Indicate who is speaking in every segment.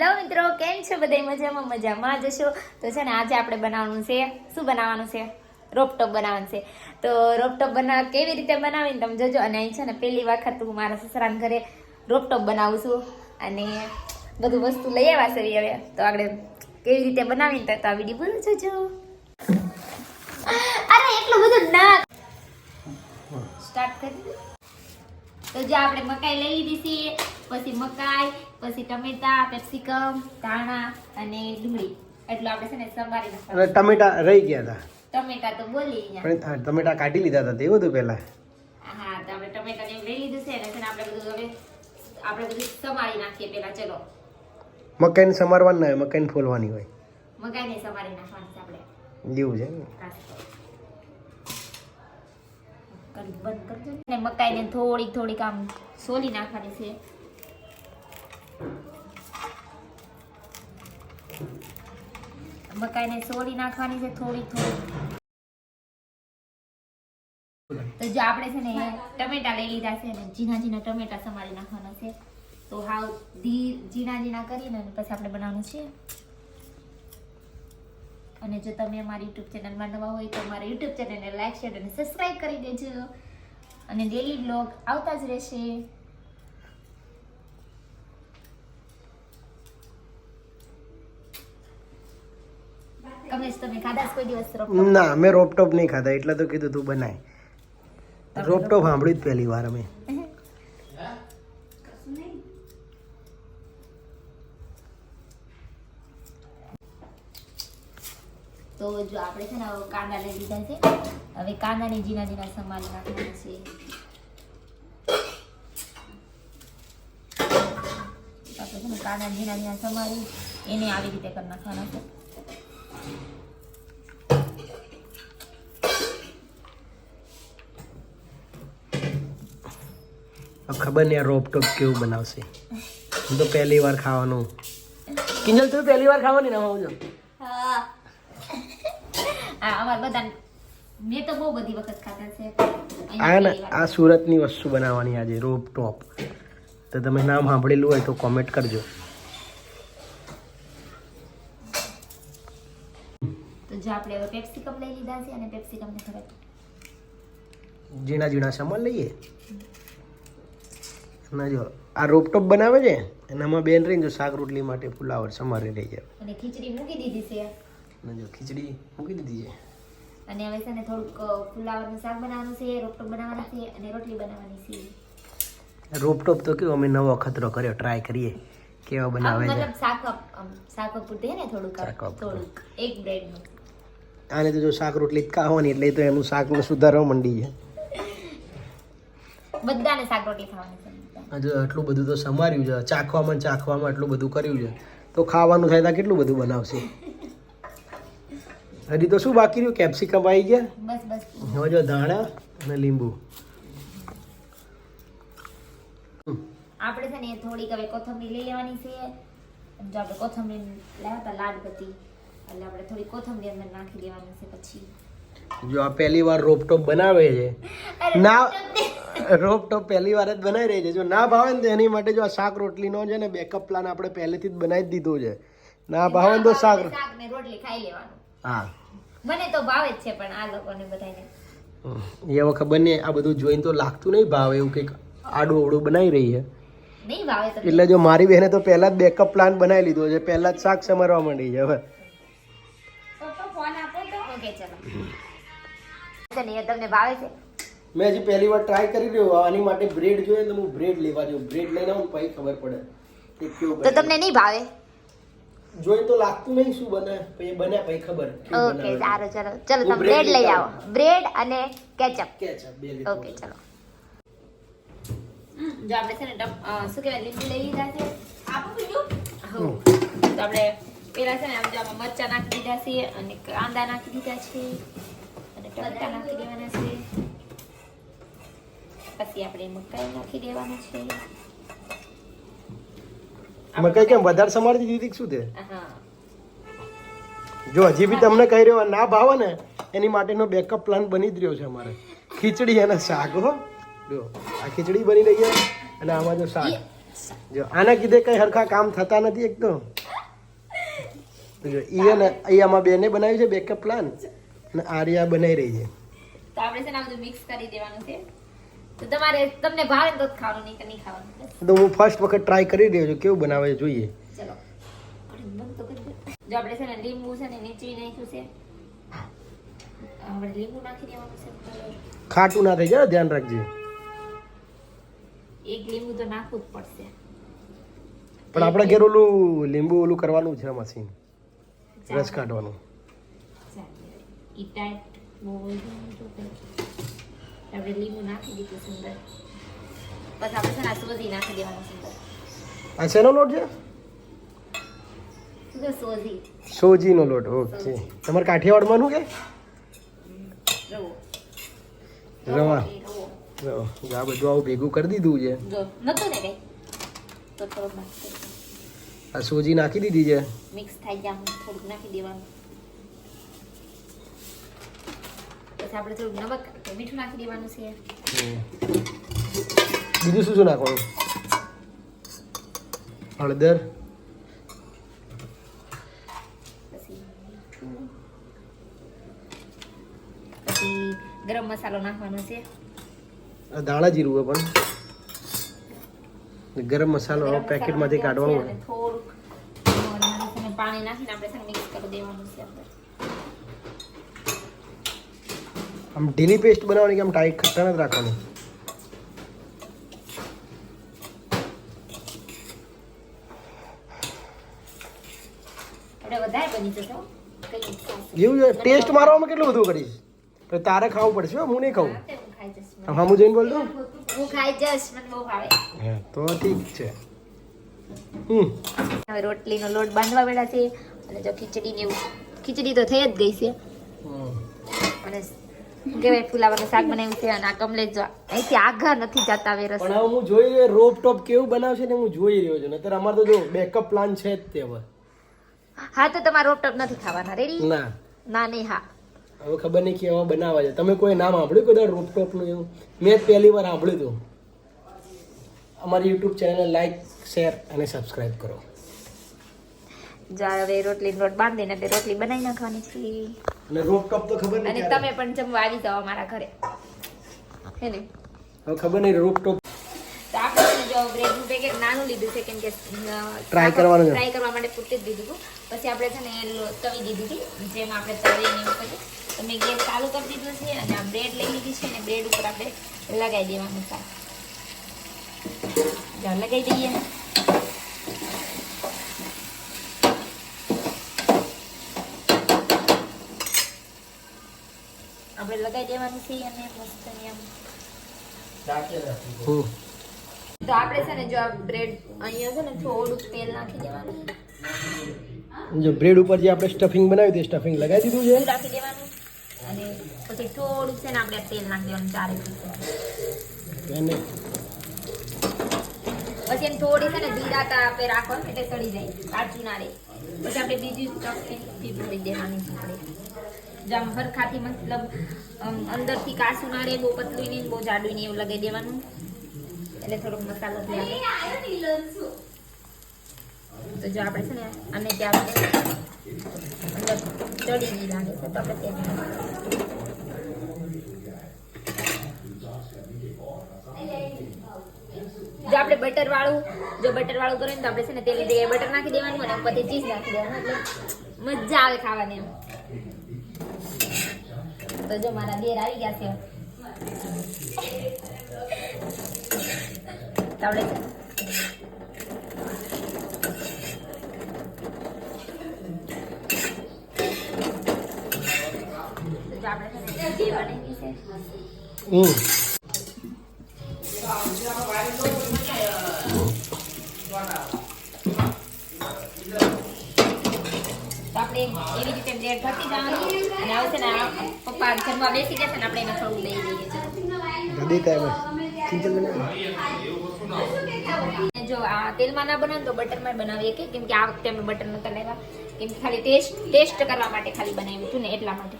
Speaker 1: Hello મિત્રો કેમ છો બધા મજામાં મજામાં જશો તો છે ને આજે આપણે બનાવવાનું છે શું બનાવવાનું છે? રોપટોપ બનાવવાનું છે. તો રોપટોપ બનાવ કેવી રીતે બનાવીને તમે જોજો. અને અહીં છે ને પહેલી વખત હું મારા સસરાના ઘરે રોપટોપ બનાવું છું. અને બધું વસ્તુ લઈ આવ્યા છે હવે. તો આપણે કેવી રીતે બનાવીને તો આ વીડિયો પૂરું જોજો. અરે એટલું બધું ના સ્ટાર્ટ કરી તો જે આપણે મકાઈ લઈ લીધી છે. પછી મકાઈ પછી ટમેટા કેપ્સિકમ ધાણા અને ડુંગળી. એટલું આપણે છે ને સંભાળી નાખવાનું
Speaker 2: ટમેટા રહી ગયા હતા
Speaker 1: ટમેટા તો બોલી
Speaker 2: પણ ટમેટા કાઢી લીધા હતા તે બધું પહેલા?
Speaker 1: હા તો આપણે ટમેટા ને લઈ લીધું છે અને આપણે બધું હવે આપણે બધું સમારી નાખીએ પેલા ચલો.
Speaker 2: મકાઈને સમારવાની ના હોય મકાઈને ફોલવાની હોય.
Speaker 1: મકાઈને સમારી નાખવાની છે આપણે.
Speaker 2: જેવું છે
Speaker 1: બંધ કરજો. ને મકાઈને થોડીક થોડીક આમ સોલી નાખવાની છે. મકાઈને સોળી નાખવાની છે થોડી થોડી. તો જો આપણે છે ને ટમેટા લઈ લીધા છે ને, ઝીણા ઝીણા ટમેટા સમારી નાખવાના છે. તો હાવ ધી, ઝીણા ઝીણા કરીને પછી આપણે બનાવવાનું છે. અને જો તમે અમારી યુટ્યુબ ચેનલમાં નવા હોય તો અમારા યુટ્યુબ ચેનલને લાઈક, શેર અને સબસ્ક્રાઈબ કરી દેજો. અને ડેલી બ્લોગ આવતા જ રહેશે કમલેશ તમે ખાધા છે કોઈ દિવસ રોપટોપ?
Speaker 2: ના મેં રોપટોપ નહીં ખાધા એટલે તો કીધું તું બનાય. રોપટોપ સાંભળ્યું જ પહેલી વાર અમે.
Speaker 1: તો જો આપણે છે ને કાંદા લઈ લીધા છે. હવે કાંદાને ઝીણા જીના સમારી નાખવાના છે. આપણે છે ને કાંદા જીના જીના સમારી એને આવી રીતે કરી નાખવાના છે.
Speaker 2: ખબર નહીં આ રોપટોપ કેવું બનાવશે હું તો પહેલી વાર ખાવાનું કિંજલ તું પહેલી વાર ખાવાની ના હોઉં
Speaker 1: હા અમાર બધા મેં તો બહુ બધી વખત ખાધા છે
Speaker 2: આ ને આ સુરતની વસ્તુ બનાવવાની આજે રોપટોપ તો તમે નામ સાંભળેલું હોય તો કોમેન્ટ કરજો
Speaker 1: જો આપણે હવે પેપ્સિકમ લઈ લીધા છે અને પેપ્સિકમ ને ખબર.
Speaker 2: ઝીણા ઝીણા સમર લઈએ. ના જો આ રોપટોપ બનાવે છે એનામાં બેન રહીને જો શાક રોટલી માટે ફુલાવર સમારી રહી જાય.
Speaker 1: અને ખીચડી મૂકી દીધી છે.
Speaker 2: અને જો ખીચડી મૂકી દીધી છે.
Speaker 1: અને હવે છે ને થોડુંક ફુલાવરનું શાક બનાવવાનું છે રોપટોપ બનાવવાના છે અને રોટલી બનાવવાની છે.
Speaker 2: રોપટોપ તો કેવો અમે નવો ખતરો કર્યો ટ્રાય કરીએ. કેવો બનાવે છે.
Speaker 1: મતલબ શાક આમ શાક પૂરતે ને થોડુંક? આમ, થોડુંક એક બ્રેડનું.
Speaker 2: આને તો જો શાક રોટલી જ ખાવાની એટલે તો એનું શાકનું સુધારવા માંડી છે
Speaker 1: બધાને શાક રોટલી ખાવાની છે.
Speaker 2: આજે આટલું બધું તો સમાર્યું છે ચાખવામાં ચાખવામાં આટલું બધું કર્યું છે. તો ખાવાનું થાય ત્યાં કેટલું બધું બનાવશે? હજી તો શું બાકી રહ્યું? કેપ્સિકમ આવી ગયા?
Speaker 1: બસ બસ.
Speaker 2: હવે જો ધાણા અને લીંબુ.
Speaker 1: આપણે છે ને થોડીક હવે કોથમીર લઈ લેવાની છે. જો આપણે કોથમીર લાવ્યા હતા લાડ બધી એટલે આપણે થોડી કોથમરી અંદર નાખી દેવાની છે પછી.
Speaker 2: જો આ પહેલી વાર રોપટોપ બનાવે છે. ના રોપટોપ પહેલી વાર જ બનાવી રહી છે. જો ના ભાવે ને એની માટે જો આ શાક રોટલીનો છે ને બેકઅપ પ્લાન આપણે પહેલેથી જ બનાવી દીધો છે. ના ભાવે ને તો શાક
Speaker 1: શાક ને રોટલી ખાઈ લેવાનું.
Speaker 2: હા.
Speaker 1: મને તો ભાવે જ છે પણ આ લોકોને બધાને.
Speaker 2: એ વખત ખબર નહીં આ બધું જોઈને તો લાગતું નહીં ભાવે એવું કંઈક આડું અવડું બનાવી રહી છે. એટલે જો મારી બહેને તો પહેલા જ બેકઅપ પ્લાન બનાવી લીધો છે. પહેલા જ શાક સમારવા માંડી છે હવે.
Speaker 1: ફોન આપો તો. ઓકે ચલો. છે તમને ભાવે છે?
Speaker 2: મેં હજી પહેલી વાર ટ્રાય કરી રહ્યો આની માટે બ્રેડ જોઈએ તો હું બ્રેડ લેવા જો બ્રેડ લઈને આવું પછી ખબર પડે કે કેવું
Speaker 1: તો તમને નહીં ભાવે?
Speaker 2: જોઈ તો લાગતું નહીં શું બને પછી બને પછી ખબર
Speaker 1: ઓકે. સારું ચલો. ચલો તમે બ્રેડ લઈ આવો. બ્રેડ અને કેચઅપ
Speaker 2: કેચઅપ બે.
Speaker 1: ઓકે ચલો. જો આપણે છે ને શું કહેવાય લીંબુ લઈ લીધા છે. આપો બીજું. હો તો આપણે પેલા છે ને આમ જો મરચા નાખી દીધા છે અને કાંદા નાખી દીધા છે અને ટમેટા નાખી દેવાના છે. પછી આપણે મકાઈ નાખી દેવાના છે.
Speaker 2: મકાઈ કેમ વધારે સમારતી દીધી શું તે? જો હજી બી તમને કહી રહ્યો ના ભાવે ને એની માટેનો બેકઅપ પ્લાન બની જ રહ્યો છે અમારે. ખીચડી અને શાક હો. જો આ ખીચડી બની રહી છે અને આમાં જો શાક. જો આના કીધે કઈ હરખા કામ થતા નથી એક તો ને જો ઈ ને અહીંયામાં બેને બનાવ્યું છે બેકઅપ પ્લાન અને આર્યા બનાવી રહી છે.
Speaker 1: તો આપણે છે ને આ બધું મિક્સ કરી દેવાનું છે. તો તમારે તમને ભાવે તો ખાવાનું નહીં કે નહીં ખાવાનું
Speaker 2: તો હું ફર્સ્ટ વખત ટ્રાય કરી રહ્યો છું કેવું બનાવે જોઈએ.
Speaker 1: ચલો. જો આપણે છે ને લીંબુ છે ને નીચવી નાખ્યું છે. આપણે લીંબુ નાખી દેવાનું છે.
Speaker 2: ખાટું ના થઈ જાય ધ્યાન રાખજે.
Speaker 1: એક લીંબુ તો નાખવું જ પડશે.
Speaker 2: પણ આપણે ઘેર ઓલું લીંબુ ઓલું કરવાનું છે મશીન રસ કાઢવાનું
Speaker 1: ઈ ટાઈટ બહુ હોય તો કંઈ. આપણે લીંબુ નાખી દીધું સુંદર બસ આપણે છે ને આ સોજી નાખી દેવાનું સુંદર
Speaker 2: આ શેનો લોટ છે
Speaker 1: સોજી
Speaker 2: સોજીનો લોટ ઓકે તમારે કાઠિયાવાડમાંનું કે
Speaker 1: રવા
Speaker 2: રવા. આ બધું આવું ભેગું કરી દીધું છે
Speaker 1: નતું ને કઈ તો થોડુંક નાખી
Speaker 2: આ સોજી નાખી દીધી છે.
Speaker 1: મિક્સ થઈ જાય થોડુંક નાખી દેવાનું. પછી આપણે થોડુંક નમક મીઠું નાખી દેવાનું છે.
Speaker 2: બીજું શું શું નાખવાનું? હળદર.
Speaker 1: પછી પછી ગરમ મસાલો નાખવાનો છે.
Speaker 2: ધાણા જીરું પણ. ગરમ મસાલો પેકેટમાંથી કાઢવાનું
Speaker 1: નાખ્યો છે
Speaker 2: હોય
Speaker 1: અને થોડુંક નોર્મલ છે ને પાણી નાખીને આપણે છે ને મિક્સ કરી દેવાનું છે અંદર
Speaker 2: આમ ઢીલી પેસ્ટ બનાવવાની કે આમ ટાઈટ ખટ્ટા નથી રાખવાનું
Speaker 1: આપણે વધારે બની જશે હો. કંઈ નહીં ખાસ.
Speaker 2: એવું છે ટેસ્ટ મારવામાં કેટલું બધું કરીશ પણ તારે ખાવું પડશે હો, હું નહીં ખાઉં
Speaker 1: હા, તે હું ખાઈ જઈશ.
Speaker 2: આમ હામું જોઈને બોલતો
Speaker 1: હું ખાઈ જઈશ મને બહુ ભાવે
Speaker 2: હા તો ઠીક છે હમ
Speaker 1: હવે રોટલીનો લોટ બાંધવા બેડા છે અને જો ખીચડી ને ખીચડી તો થઈ જ ગઈ છે. અને શું ફુલાવાનું શાક બનાવ્યું છે અને આ કમલેશ જો અહીંથી આગળ નથી જતા હવે.
Speaker 2: પણ હું જોઈ રહ્યો રોપ ટોપ કેવું બનાવશે ને હું જોઈ રહ્યો છું. નતર અમાર તો જો બેકઅપ પ્લાન છે જ તે હવે.
Speaker 1: હા તો તમારે રોપટોપ નથી ખાવાના. રેડી
Speaker 2: ના.
Speaker 1: ના નહીં હા.
Speaker 2: હવે ખબર નહીં કેવા બનાવવા છે. તમે કોઈ નામ સાંભળ્યું કદાચ રોપનું એવું? મેં પહેલી વાર સાંભળ્યું હતું. અમારી યુટ્યુબ ચેનલ લાઈક શેર અને સબસ્ક્રાઇબ કરો.
Speaker 1: જાવે રોટલી રોટ બાંધીને બે રોટલી બનાવી નાખવાની છે.
Speaker 2: અને રોપ ટોપ તો ખબર
Speaker 1: અને તમે પણ જમવા આવી જાઓ અમારા ઘરે. હે ને?
Speaker 2: હવે ખબર નહીં રોપ ટોપ
Speaker 1: તો આપણે છે ને જો બ્રેડનું પેકેટ નાનું લીધું છે કેમ કે
Speaker 2: ટ્રાય કરવાનું છે.
Speaker 1: ટ્રાય કરવા માટે પૂરતી જ દીધું હતું. પછી આપણે છે ને તવી દીધી હતી જેમ આપણે તવી ને એવું કર્યું. મેં ગેસ ચાલુ કરી દીધું છે અને આ બ્રેડ લઈ લીધી છે ને બ્રેડ ઉપર આપણે લગાવી દેવાનું શાક. જો લગાવી દઈએ આપણે લગાવી દેવાનું છે અને મસ્ત આમ તો આપણે છે ને જો આ બ્રેડ અહીંયા છે ને થોડુંક તેલ નાખી દેવાનું
Speaker 2: જો બ્રેડ ઉપર જે આપણે સ્ટફિંગ બનાવ્યું તે સ્ટફિંગ લગાવી દીધું છે.
Speaker 1: નાખી દેવાનું અને પછી થોડુંક છે ને આપણે તેલ નાખી દેવાનું ચારે
Speaker 2: એને
Speaker 1: પછી એમ થોડી છે ને ધીરા તાપે રાખો એટલે સડી જાય. કાચું ના રહે પછી આપણે બીજી ચપટી ભરી દેવાની છે આપણે. જામ હરખાથી મતલબ અંદરથી કાચું ના રહે બહુ પતલું નહીં બહુ જાડું નહીં એવું લગાવી દેવાનું. એટલે થોડોક મસાલો થઈ તો જો આપણે છે ને અને ત્યાં આપણે અંદર ચડી ગઈ લાગે. છે તો આપણે ત્યાં જો આપણે બટર વાળું. જો બટર વાળું કરીએ ને તો આપણે છે ને તેની જગ્યાએ બટર નાખી દેવાનું અને પછી ચીઝ નાખી દેવાનું. એટલે મજા આવે ખાવાની એમ. તો જો મારા દેર આવી ગયા છે. આપણે આપણે છે ને જે બનાવી છે.
Speaker 2: હમ
Speaker 1: આપણે એવી રીતે બ્રેડ ભરતી જવાની અને છે ને પપ્પા જમવા બેસી ગયા છે ને આપણે એને થોડું છીએ. અને જો આ તેલમાં ના બનાવે તો બટરમાં બનાવીએ કે કેમ કે આ વખતે અમે બટર નતા લેવા કેમ કે ખાલી ટેસ્ટ ટેસ્ટ કરવા માટે ખાલી બનાવ્યું હતું ને એટલા માટે.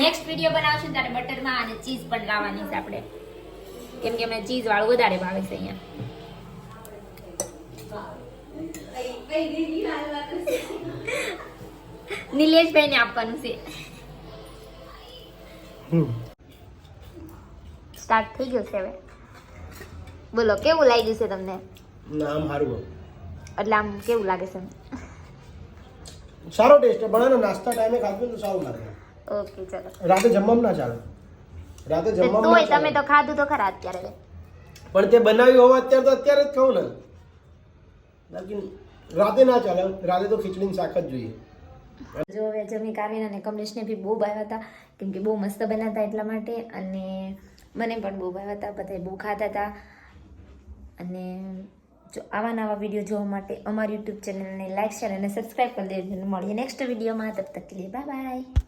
Speaker 1: નેક્સ્ટ વીડિયો બનાવશું ત્યારે બટરમાં અને ચીઝ પણ લાવવાની છે આપણે. કેમ કે અમે ચીઝ વાળું વધારે ભાવે છે અહીંયા. નિલેશભાઈ ને આપવાનું છે. સ્ટાર્ટ થઈ ગયું છે હવે. બોલો કેવું લાગ્યું છે તમને?
Speaker 2: નામ સારું
Speaker 1: એટલે આમ કેવું લાગે છે?
Speaker 2: સારો ટેસ્ટ છે નાસ્તા ટાઈમે ખાધું તો સારું લાગે.
Speaker 1: ઓકે ચલો.
Speaker 2: રાતે જમવામાં ના ચાલે. રાતે જમવામાં
Speaker 1: તોય તમે તો ખાધું તો ખરા અત્યારે.
Speaker 2: પણ તે બનાવ્યું હોવા અત્યારે તો અત્યારે જ ખાવ ને. બાકી રાતે ના ચાલે, રાતે તો ખીચડી શાક જ જોઈએ.
Speaker 1: જો હવે જમી કાવીન અને કમલેશને બી બહુ ભાવ્યા હતા, કેમ કે બહુ મસ્ત બન્યા હતા એટલા માટે, અને મને પણ બહુ ભાવ્યા હતા બધા બહુ ખાતા હતા. અને જો આવા નવા વીડિયો જોવા માટે અમારી યુટ્યુબ ચેનલને લાઈક શેર અને સબસ્ક્રાઈબ કરી દેજો. મળીએ નેક્સ્ટ વિડીયોમાં તબ તક લે બાય બાય